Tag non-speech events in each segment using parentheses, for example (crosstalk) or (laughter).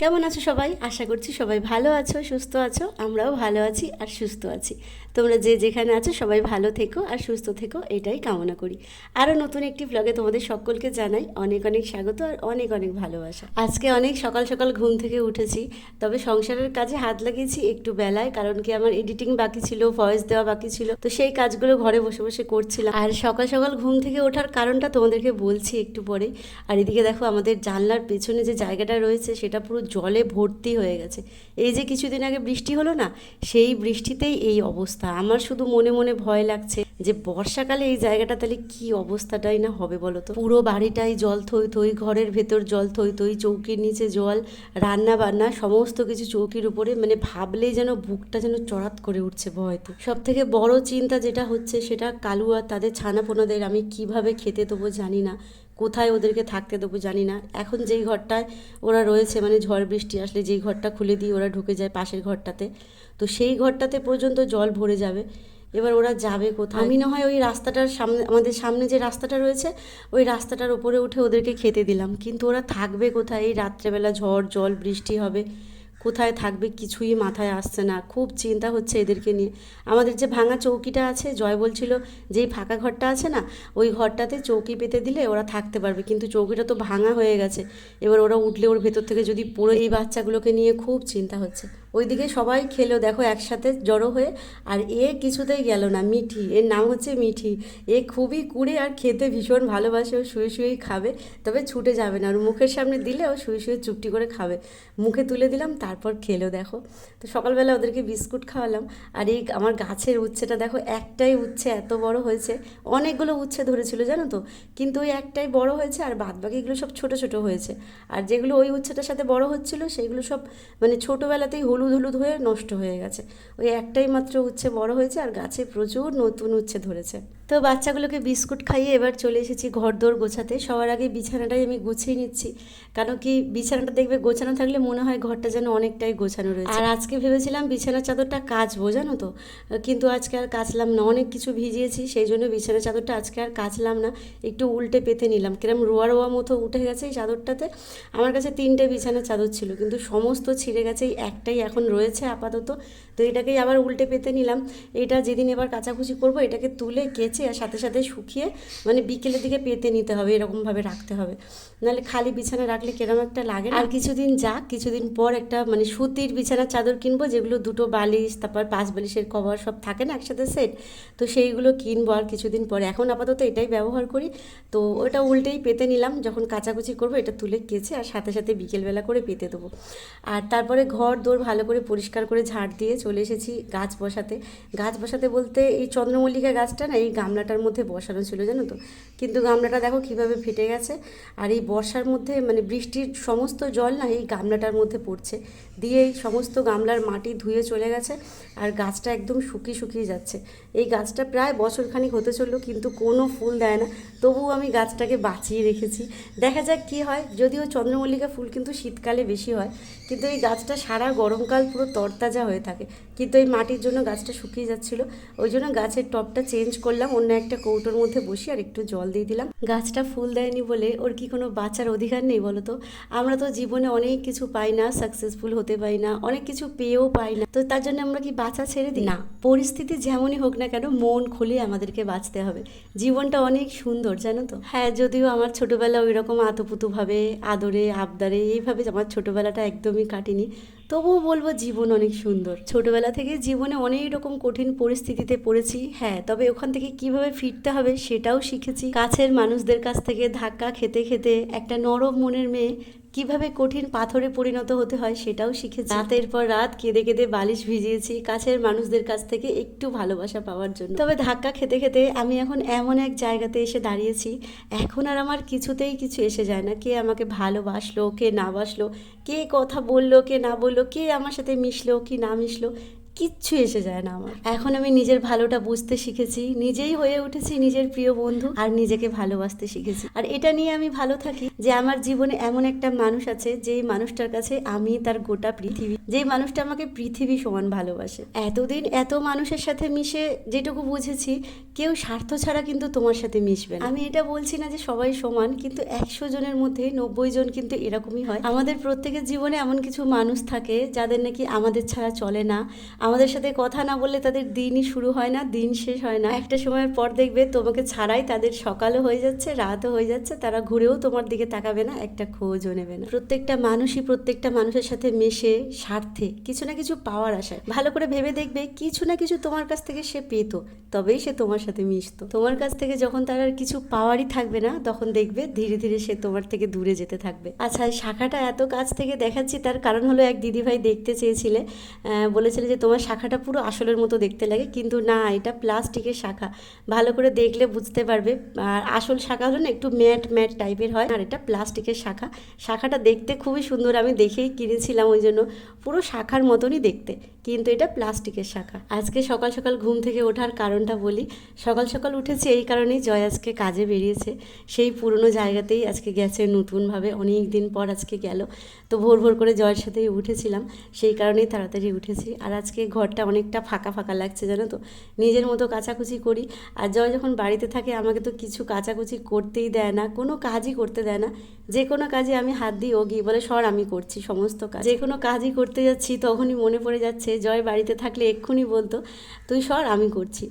কেমন আছো সবাই? আশা করছি সবাই ভালো আছো, সুস্থ আছো, আমরাও ভালো আছি আর সুস্থ আছি। তোমরা যে যেখানে আছো সবাই ভালো থেকো আর সুস্থ থেকো, এটাই কামনা করি। আরও নতুন একটি ব্লগে তোমাদের সকলকে জানাই অনেক অনেক স্বাগত আর অনেক অনেক ভালোবাসা। আজকে অনেক সকাল সকাল ঘুম থেকে উঠেছি, তবে সংসারের কাজে হাত লাগিয়েছি একটু বেলায়, কারণ কি আমার এডিটিং বাকি ছিল ভয়েস দেওয়া বাকি ছিল, তো সেই কাজগুলো ঘরে বসে বসে করছিলাম। আর সকাল সকাল ঘুম থেকে ওঠার কারণটা তোমাদেরকে বলছি একটু পরে আর এদিকে দেখো আমাদের জানলার পেছনে যে জায়গাটা রয়েছে, সেটা পুরো জলে ভর্তি হয়ে গেছে। এই যে কিছুদিন আগে বৃষ্টি হলো না, সেই বৃষ্টিতেই এই অবস্থা। আমার শুধু মনে মনে ভয় লাগছে যে বর্ষাকালে এই জায়গাটা তাহলে কি অবস্থাটাই না হবে বলো তো? পুরো বাড়িটাই জল থই থই, ঘরের ভেতর জল থই থই, চৌকির নিচে জল রান্না বান্না সমস্ত কিছু চৌকির উপরে মানে ভাবলেই যেন বুকটা যেন চড়াত করে উঠছে ভয়তে। সব থেকে বড় চিন্তা যেটা হচ্ছে সেটা কালু আর তাদের ছানাপোনাদের আমি কীভাবে খেতে দেবো জানি না। কোথায় ওদেরকে থাকতে দেবো জানি না। এখন যেই ঘরটায় ওরা রয়েছে মানে ঝড় বৃষ্টি আসলে যেই ঘরটা খুলে দিয়ে ওরা ঢুকে যায় পাশের ঘরটাতে, তো সেই ঘরটাতে পর্যন্ত জল ভরে যাবে। এবার ওরা যাবে কোথায়? আমি না হয় ওই রাস্তাটার সামনে, আমাদের সামনে যে রাস্তাটা রয়েছে, ওই রাস্তাটার উপরে উঠে ওদেরকে খেতে দিলাম। কিন্তু ওরা থাকবে কোথায়? এই রাত্রেবেলা ঝড়, জল, বৃষ্টি হবে। কোথায় থাকবে কিছুই মাথায় আসছে না, খুব চিন্তা হচ্ছে এদেরকে নিয়ে। আমাদের যে ভাঙা চৌকিটা আছে, জয় বলছিল, যেই ফাঁকা ঘরটা আছে না, ওই ঘরটাতে চৌকি পেতে দিলে ওরা থাকতে পারবে, কিন্তু চৌকিটা তো ভাঙা হয়ে গেছে। এবার ওরা উঠলে ওর ভেতর থেকে যদি পড়ে, এই বাচ্চাগুলোকে নিয়ে খুব চিন্তা হচ্ছে। ওইদিকে সবাই খেলো, দেখো একসাথে জড়ো হয়ে, আর এ কিছুতেই গেল না, মিঠি, এর নাম হচ্ছে মিঠি। এ খুবই কুড়ে আর খেতে ভীষণ ভালোবাসে, ও শুয়ে শুয়েই খাবে, তবে ছুটে যাবে না আর মুখের সামনে দিলে ও শুয়ে শুয়ে চুপটি করে খাবে। মুখে তুলে দিলাম, তারপর খেলো, দেখো। তো সকালবেলা ওদেরকে বিস্কুট খাওয়ালাম, আর এই আমার গাছের উচ্ছেটা, দেখো, একটাই উচ্ছে এত বড় হয়েছে, অনেকগুলো উচ্ছে ধরেছিল, জানো তো? কিন্তু ওই একটাই বড় হয়েছে, আর বাদ বাকিগুলো সব ছোট ছোট হয়েছে। আর যেগুলো ওই উচ্ছেটার সাথে বড় হচ্ছিল সেইগুলো সব মানে ছোটোবেলাতেই হলুদ হলুদ হয়ে নষ্ট হয়ে গেছে। ওই একটাই মাত্র উচ্ছে বড় হয়েছে আর গাছে প্রচুর নতুন উচ্ছে ধরেছে। তো বাচ্চাগুলোকে বিস্কুট খাইয়ে এবার চলে এসেছি ঘর দোর গোছাতে। সবার আগে বিছানাটাই আমি গুছিয়ে নিচ্ছি। কারণ কি বিছানাটা দেখবে গোছানো থাকলে মনে হয় ঘরটা যেন অনেকটাই গোছানো রয়েছে। আর আজকে ভেবেছিলাম বিছানার চাদরটা কাচবো, জানো তো? কিন্তু আজকে আর কাচলাম না। অনেক কিছু ভিজিয়েছি, সেই জন্য বিছানার চাদরটা আজকে আর কাচলাম না। একটু উল্টে পেতে নিলাম। কিরম রোয়া রোয়া মতো উঠে গেছে এই চাদরটাতে। আমার কাছে তিনটে বিছানার চাদর ছিল, কিন্তু সমস্ত ছিঁড়ে গেছে। এই একটাই এখন রয়েছে আপাতত। তো এটাকেই আবার উল্টে পেতে নিলাম। এটা যেদিন এবার কাচাকুচি করব, এটাকে তুলে কেচে আর সাথে সাথে শুকিয়ে মানে বিকেলের দিকে পেতে নিতে হবে, এরকমভাবে রাখতে হবে। নাহলে খালি বিছানা রাখলে কেরম একটা লাগে আর কিছুদিন যাক, কিছুদিন পর একটা মানে সুতির বিছানার চাদর কিনবো, যেগুলো দুটো বালিশ, তারপর পাঁচ বালিশের কভার সব থাকে না একসাথে সেট, তো সেইগুলো কিনবো আর কিছুদিন পরে। এখন আপাতত এটাই ব্যবহার করি। তো ওটা উল্টেই পেতে নিলাম, যখন কাচাকুচি করব, এটা তুলে কেচে আর সাথে সাথে বিকেলবেলা করে পেতে দেবো। আর তারপরে ঘর দোর ভালো করে পরিষ্কার করে ঝাড় দিয়ে চলে এসেছি গাছ বসাতে। গাছ বসাতে বলতে এই চন্দ্রমল্লিকা গাছটা না, এই গামলাটার মধ্যে বসানো ছিল, জানো তো? কিন্তু গামলাটা দেখো কীভাবে ফেটে গেছে। আর এই বর্ষার মধ্যে মানে বৃষ্টির সমস্ত জল না এই গামলাটার মধ্যে পড়ছে। দিয়ে এই সমস্ত গামলার মাটি ধুয়ে চলে গেছে আর গাছটা একদম শুকিয়ে শুকিয়ে যাচ্ছে। এই গাছটা প্রায় বছরখানিক হতে চলল কিন্তু কোনো ফুল দেয় না। তবুও আমি গাছটাকে বাঁচিয়ে রেখেছি। দেখা যাক কী হয়। যদিও চন্দ্রমল্লিকা ফুল কিন্তু শীতকালে বেশি হয়। কিন্তু এই গাছটা সারা গরমকাল পুরো তরতাজা হয়ে থাকে। কিন্তু এই মাটির জন্য গাছটা শুকিয়ে যাচ্ছিল। ওই জন্য গাছের টবটা চেঞ্জ করলাম অন্য একটা কৌটোর মধ্যে বসি আর একটু জল দিয়ে দিলাম। গাছটা ফুল দেয়নি বলে ওর কি কোনো বাঁচার অধিকার নেই বলো তো? আমরা তো জীবনে অনেক কিছু পাই না সাকসেসফুল হতে পারি না অনেক কিছু পেয়েও পাই না। তো তার জন্য আমরা কি বাঁচা ছেড়ে দিই? না। পরিস্থিতি যেমনই হোক না কেন মন খুলে আমাদেরকে বাঁচতে হবে। জীবনটা অনেক সুন্দর জানো তো? হ্যাঁ যদিও আমার ছোটোবেলা ওই রকম আতপুতুভাবে আদরে আবদারে এইভাবে আমার ছোটোবেলাটা একদমই কাটেনি। তবুও বলব জীবন অনেক সুন্দর। ছোটবেলা থেকে জীবনে অনেক রকম কঠিন পরিস্থিতিতে পড়েছি হ্যাঁ তবে ওখান থেকে কীভাবে ফিরতে হবে সেটাও শিখেছি। কাছের মানুষদের কাছ থেকে ধাক্কা খেতে খেতে একটা নরম মনের মেয়ে কীভাবে কঠিন পাথরে পরিণত হতে হয় সেটাও শিখেছি। রাতের পর রাত কেঁদে কেঁদে বালিশ ভিজিয়েছি কাছের মানুষদের কাছ থেকে একটু ভালোবাসা পাওয়ার জন্য। তবে ধাক্কা খেতে খেতে আমি এখন এমন এক জায়গাতে এসে দাঁড়িয়েছি, এখন আর আমার কিছুতেই কিছু এসে যায় না। কে আমাকে ভালোবাসলো, কে না বাসলো, কে কথা বলল, কে না বলল, কে আমার সাথে মিশলো, কি না মিশলো কিচ্ছু এসে যায় না আমার। এখন আমি নিজের ভালোটা বুঝতে শিখেছি, নিজেই হয়ে উঠেছি নিজের প্রিয় বন্ধু আর নিজেকে ভালোবাসতে শিখেছি। আর এটা নিয়ে আমি ভালো থাকি যে আমার জীবনে এমন একটা মানুষ আছে যেই মানুষটার কাছে আমি তার গোটা পৃথিবী, যেই মানুষটা আমাকে পৃথিবী সমান ভালোবাসে। এতদিন এত মানুষের সাথে মিশে যেটুকু বুঝেছি, কেউ স্বার্থ ছাড়া কিন্তু তোমার সাথে মিশবে না। আমি এটা বলছি না যে সবাই সমান, কিন্তু একশো জনের মধ্যে নব্বই জন কিন্তু এরকমই হয়। আমাদের প্রত্যেকের জীবনে এমন কিছু মানুষ থাকে যাদের নাকি আমাদের ছাড়া চলে না। আমাদের সাথে কথা না বললে তাদের দিনই শুরু হয় না, দিন শেষ হয় না। একটা সময়ের পর দেখবে তোমাকে ছাড়াই তাদের সকালও হয়ে যাচ্ছে, রাতও হয়ে যাচ্ছে। তারা ঘুরেও তোমার দিকে তাকাবে না, একটা খোঁজও নেবে না। প্রত্যেকটা মানুষই প্রত্যেকটা মানুষের সাথে মেশে স্বার্থে কিছু না কিছু পাওয়ার আশায়। ভালো করে ভেবে দেখবে কিছু না কিছু তোমার কাছ থেকে সে পেত, তবেই সে তোমার সাথে মিশতো। তোমার কাছ থেকে যখন তার আর কিছু পাওয়ারই থাকবে না, তখন দেখবে ধীরে ধীরে সে তোমার থেকে দূরে যেতে থাকবে। আচ্ছা শাখাটা এত কাছ থেকে দেখাচ্ছি, তার কারণ হলো এক দিদিভাই দেখতে চেয়েছিলে বলেছিলে যে তোমার শাখাটা পুরো আসলের মতো দেখতে লাগে। কিন্তু না, এটা প্লাস্টিকের শাখা। ভালো করে দেখলে বুঝতে পারবে। আর আসল শাখা হলো না, একটু ম্যাট ম্যাট টাইপের হয়। আর এটা প্লাস্টিকের শাখা। শাখাটা দেখতে খুবই সুন্দর। আমি দেখেই কিনেছিলাম ওই জন্য। পুরো শাখার মতনই দেখতে। কিন্তু এটা প্লাস্টিকের শাখা। আজকে সকাল সকাল ঘুম থেকে ওঠার কারণটা বলি। সকাল সকাল উঠেছে এই কারণেই জয় আজকে কাজে বেরিয়েছে। সেই পুরনো জায়গাতেই আজকে গেছে নতুনভাবে। অনেক দিন পর আজকে গেল। তো ভোর ভোর করে জয়ের সাথেই উঠেছিলাম। সেই কারণেই তাড়াতাড়ি উঠেছি। আর আজকে ঘরটা অনেকটা ফাঁকা ফাঁকা লাগছে, জানো তো? নিজের মতো কাচাকুচি করি। আর জয় যখন বাড়িতে থাকে, আমাকে তো কিছু কাচাকুচি করতেই দেয় না। কোনো কাজই করতে দেয় না। যে কোনো কাজে আমি হাত দিই, ও গিয়ে বলে, সর, আমি করছি সমস্ত কাজ। যে কোনো কাজই করতে যাচ্ছি, তখনই মনে পড়ে যাচ্ছে জয় বাড়িতে থাকলে এক্ষুনি বলতো, তুই সর, আমি করছি।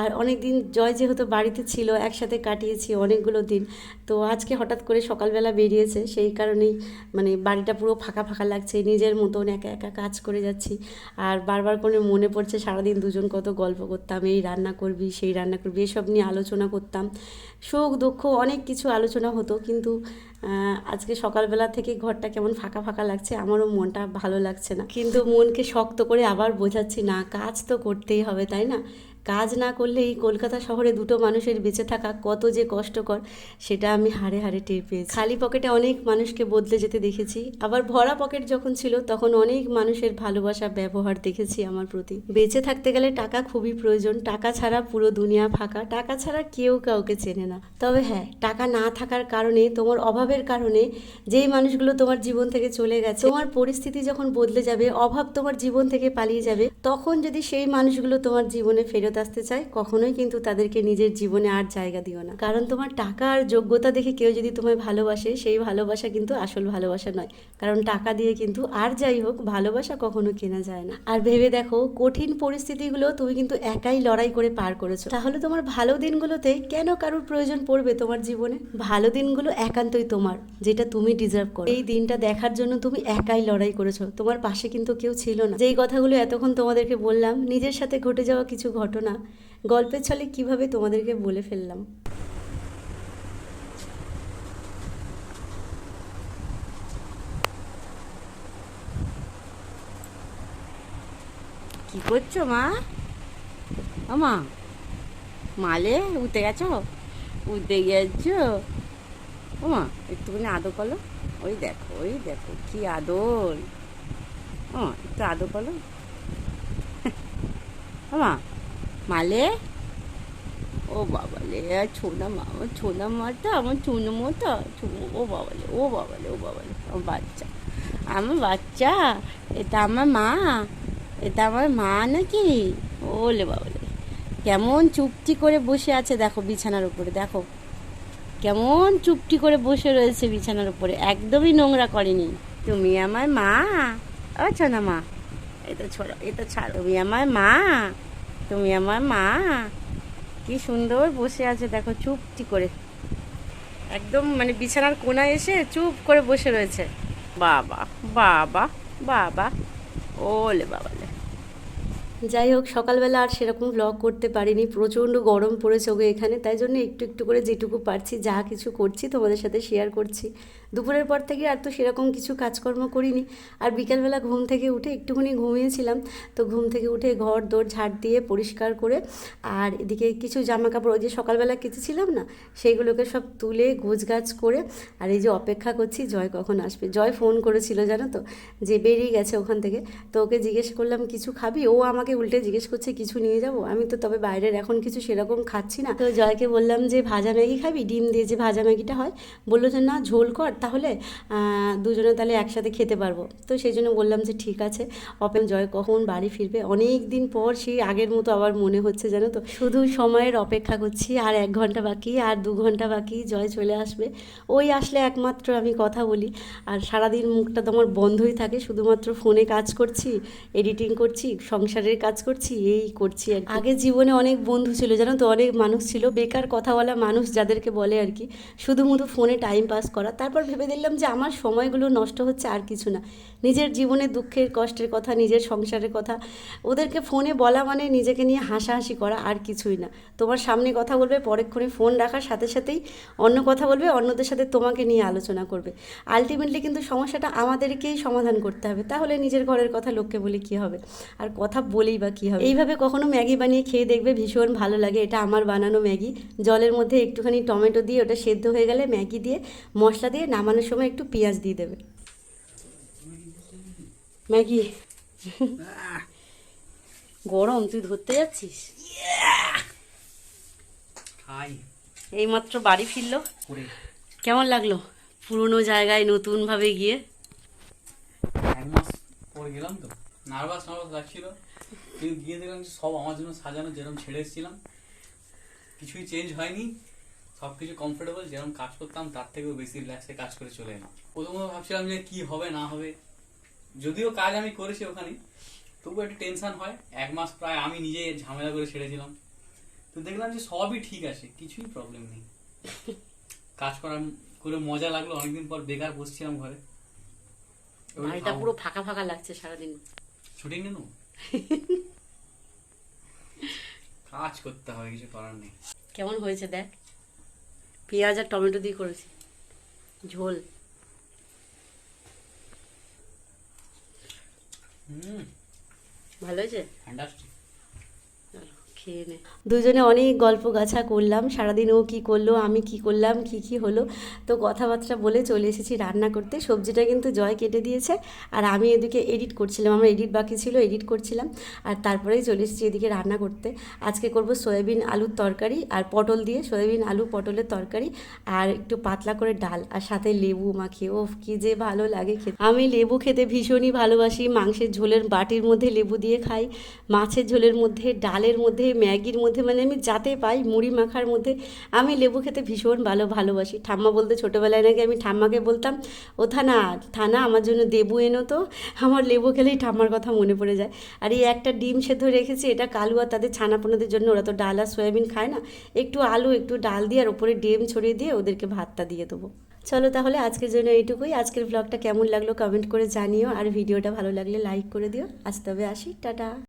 আর অনেক দিন জয় যেহেতু বাড়িতে ছিল, একসাথে কাটিয়েছি অনেকগুলো দিন, তো আজকে হঠাৎ করে সকালবেলা বেরিয়েছে, সেই কারণেই মানে বাড়িটা পুরো ফাঁকা ফাঁকা লাগছে, নিজের মতন একা একা কাজ করে যাচ্ছি। আর বারবার করে মনে পড়ছে সারাদিন দুজন কত গল্প করতাম, এই রান্না করবি, সেই রান্না করবি, এসব নিয়ে আলোচনা করতাম। সুখ দুঃখ, অনেক কিছু আলোচনা হতো, কিন্তু আজকে সকালবেলা থেকে ঘরটা কেমন ফাঁকা ফাঁকা লাগছে আমারও মনটা ভালো লাগছে না। কিন্তু মনকে শক্ত করে আবার বোঝাচ্ছি না কাজ তো করতেই হবে তাই না? কাজ না করলে এই কলকাতা শহরে দুটো মানুষের বেঁচে থাকা কত যে কষ্টকর, সেটা আমি হাড়ে হাড়ে টের পেয়েছি। খালি পকেটে অনেক মানুষকে বদলে যেতে দেখেছি, আবার ভরা পকেট যখন ছিল তখন অনেক মানুষের ভালোবাসা ব্যবহার দেখেছি আমার প্রতি। বেঁচে থাকতে গেলে টাকা খুবই প্রয়োজন, টাকা ছাড়া পুরো দুনিয়া ফাঁকা, টাকা ছাড়া কেউ কাউকে চেনে না। তবে হ্যাঁ টাকা না থাকার কারণে, তোমার অভাবের কারণে যেই মানুষগুলো তোমার জীবন থেকে চলে গেছে, তোমার পরিস্থিতি যখন বদলে যাবে, অভাব তোমার জীবন থেকে পালিয়ে যাবে, তখন যদি সেই মানুষগুলো তোমার জীবনে ফেরত আসতে চায়, কখনোই কিন্তু তাদেরকে নিজের জীবনে আর জায়গা দিও না। কারণ তোমার টাকা আর যোগ্যতা দেখে কেউ যদি তোমায় ভালোবাসে, সেই ভালোবাসা কিন্তু আসল ভালোবাসা নয়। কারণ টাকা দিয়ে কিন্তু আর যাই হোক, ভালোবাসা কখনো কেনা যায় না। আর ভেবে দেখো, কঠিন পরিস্থিতিগুলো তুমি কিন্তু একাই লড়াই করে পার করেছ। তাহলে তোমার ভালো দিনগুলোতে কেন কারোর প্রয়োজন পড়বে তোমার জীবনে? ভালো দিনগুলো একান্তই তোমার, যেটা তুমি ডিজার্ভ করো। এই দিনটা দেখার জন্য তুমি একাই লড়াই করেছ। তোমার পাশে কিন্তু কেউ ছিল না। যেই কথাগুলো এতক্ষণ তোমাদেরকে বললাম, নিজের সাথে ঘটে যাওয়া কিছু ঘটনা গল্পের ছলে কীভাবে তোমাদেরকে বলে ফেললাম? কি করছ মা? ও মা মালে উঠে গেছো? উঠে গেছো? ও মা একটুখানি আদর করো। ওই দেখো ওই দেখো, কি আদর। ও একটু আদর করো। (laughs) ও মা মালে? ও বাবালে ছোনা মা, আমার ছোনা মাটা, আমার চুনো চুনো ও বাবালে ও বাবালে ও বাবালে ও বাচ্চা। আমার বাচ্চা? এটা আমার মা? এটা আমার মা নাকি? ওলে বাবালে, কেমন চুপটি করে বসে আছে দেখো বিছানার উপরে, দেখো। কেমন চুপটি করে বসে রয়েছে বিছানার উপরে, একদমই নোংরা করেনি। তুমি আমার মা? ও না মা, এটা ছড়ো, এটা ছাড়ো। তুমি আমার মা? তুমি আমার মা। কি সুন্দর বসে আছে, দেখো চুপটি করে। একদম মানে বিছানার কোনায় এসে চুপ করে বসে রয়েছে। বাবা বাবা বাবা, ওলে বাবালে। যাই হোক, সকালবেলা আর সেরকম ব্লগ করতে পারিনি। প্রচণ্ড গরম পড়েছে ওকে এখানে, তাই জন্য একটু একটু করে যেটুকু পারছি, যা কিছু করছি তোমাদের সাথে শেয়ার করছি। দুপুরের পর থেকে আর তো সেরকম কিছু কাজকর্ম করিনি। আর বিকালবেলা ঘুম থেকে উঠে একটুখানি ঘুমিয়েছিলাম। তো ঘুম থেকে উঠে ঘর দৌড় ঝাড় দিয়ে পরিষ্কার করে আর এদিকে কিছু জামা কাপড় ওই যে সকালবেলা কেচেছিলাম না, সেইগুলোকে সব তুলে গোছগাছ করে আর এই যে অপেক্ষা করছি, জয় কখন আসবে? জয় ফোন করেছিল, জানো তো? যে বেরিয়ে গেছে ওখান থেকে। তো ওকে জিজ্ঞেস করলাম, কিছু খাবি? ও আমাকে উল্টে জিজ্ঞেস করছে, কিছু নিয়ে যাব? আমি তো তবে বাইরের এখন কিছু সেরকম খাচ্ছি না। তো জয়কে বললাম যে, ভাজা ম্যাগি খাবি? ডিম দিয়ে যে ভাজা ম্যাগিটা হয়, বলল যে, না, ঝোল কর, তাহলে দুজনে তাহলে একসাথে খেতে পারব। তো সেই জন্য বললাম যে, ঠিক আছে। অপেন জয় কখন বাড়ি ফিরবে? অনেক দিন পর সেই আগের মতো আবার মনে হচ্ছে, জানো তো? শুধু সময়ের অপেক্ষা করছি, আর এক ঘণ্টা বাকি, আর দু ঘণ্টা বাকি, জয় চলে আসবে। ওই আসলে একমাত্র আমি কথা বলি, আর সারাদিন মুখটা তো আমার বন্ধই থাকে, শুধুমাত্র ফোনে কাজ করছি, এডিটিং করছি, সংসারের কাজ করছি, এই করছি আর আগে জীবনে অনেক বন্ধু ছিল, জানো তো? অনেক মানুষ ছিল, বেকার কথা বলা মানুষ যাদেরকে বলে আর কি। শুধুমুধু ফোনে টাইম পাস করা। তারপর ভেবে দেখলাম যে আমার সময়গুলো নষ্ট হচ্ছে আর কিছু না। নিজের জীবনে দুঃখের, কষ্টের কথা, নিজের সংসারের কথা, ওদেরকে ফোনে বলা মানে নিজেকে নিয়ে হাসাহাসি করা আর কিছুই না। তোমার সামনে কথা বলবে, পরেক্ষণে ফোন রাখার সাথে সাথেই অন্য কথা বলবে, অন্যদের সাথে তোমাকে নিয়ে আলোচনা করবে। আলটিমেটলি কিন্তু সমস্যাটা আমাদেরকেই সমাধান করতে হবে। তাহলে নিজের ঘরের কথা লোককে বলে কী হবে? আর কথা বলেই বা কী হবে? এইভাবে কখনো ম্যাগি বানিয়ে খেয়ে দেখবে ভীষণ ভালো লাগে। এটা আমার বানানো ম্যাগি। জলের মধ্যে একটুখানি টমেটো দিয়ে ওটা সেদ্ধ হয়ে গেলে ম্যাগি দিয়ে মশলা দিয়ে নামানোর সময় একটু পেঁয়াজ দিয়ে দেবে। ম্যাগি। গরম তুই ধরতে যাচ্ছিস? খাই। এইমাত্র বাড়ি ফিরলো? কেমন লাগল? পুরনো জায়গায় নতুনভাবে গিয়ে? এক মাস পর গেলাম তো। নার্ভাস নার্ভাস লাগছিল। কিন্তু গিয়ে দেখলাম যে সব আমার জন্য সাজানো যেরকম ছেড়ে এসেছিলাম। কিছুই চেঞ্জ হয়নি সব কিছু কমফোর্টেবল যেরকম কাজ করতাম তার থেকেও বেশি রিল্যাক্সে কাজ করে চলে এলাম। প্রথমত ভাবছিলাম যে কি হবে না হবে। যদিও কাজ আমি করেছি ওখানে তবু একটু টেনশন হয়। এক মাস প্রায় আমি নিজে ঝামেলা করে ছেড়েছিলাম। তো দেখলাম যে সবই ঠিক আছে কিছুই প্রবলেম নেই। কাজ করার করে মজা লাগল অনেকদিন পর বেকার বসছিলাম ঘরে। বাড়িটা পুরো ফাঁকা ফাঁকা লাগছে সারাদিন। ছুটি নেন? কাজ করতে হবে কিছু করার নেই। কেমন হয়েছে দেখ? পেঁয়াজ আর টমেটো দিয়ে করেছি। ঝোল। হুম। ভালো হয়েছে? ফ্যান্টাস্টিক খেয়ে দুজনে অনেক গল্প গাছা করলাম, সারাদিন ও কি করল, আমি কি করলাম, কি কি হলো, তো কথাবার্তা বলে চলে এসেছি রান্না করতে। সবজিটা কিন্তু জয় কেটে দিয়েছে, আর আমি এদিকে এডিট করছিলাম, আমার এডিট বাকি ছিল এডিট করছিলাম, আর তারপরেই চলে এসেছি এদিকে রান্না করতে। আজকে করব সয়াবিন আলুর তরকারি, আর পটল দিয়ে সয়াবিন আলু, পটলের তরকারি, আর একটু পাতলা করে ডাল, আর সাথে লেবু মাখিয়ে। ও কি যে ভালো লাগে খেতে। আমি লেবু খেতে ভীষণই ভালোবাসি, মাংসের ঝোলের বাটির মধ্যে লেবু দিয়ে খাই, মাছের ঝোলের মধ্যে, ডালের মধ্যে ম্যাগির মধ্যে মানে আমি যাতে পাই, মুড়ি মাখার মধ্যে, আমি লেবু খেতে ভীষণ ভালো ভালোবাসি। ঠাম্মা বলতে ছোটোবেলায় নাকি আমি ঠাম্মাকে বলতাম, ও থানা থানা, আমার জন্য দেবু এনো তো। আমার লেবু খেলেই ঠাম্মার কথা মনে পড়ে যায়। আর এই একটা ডিম সেদ্ধ রেখেছি, এটা কালু আর তাদের ছানাপোনাদের জন্য, ওরা তো ডাল আর সয়াবিন খায় না। একটু আলু, একটু ডাল দিয়ে আর ওপরে ডিম ছড়িয়ে দিয়ে ওদেরকে ভাতটা দিয়ে দেবো। চলো তাহলে আজকের জন্য এইটুকুই। আজকের ব্লগটা কেমন লাগল কমেন্ট করে জানিও। আর ভিডিওটা ভালো লাগলে লাইক করে দিও। আজ তবে আসি। টাটা।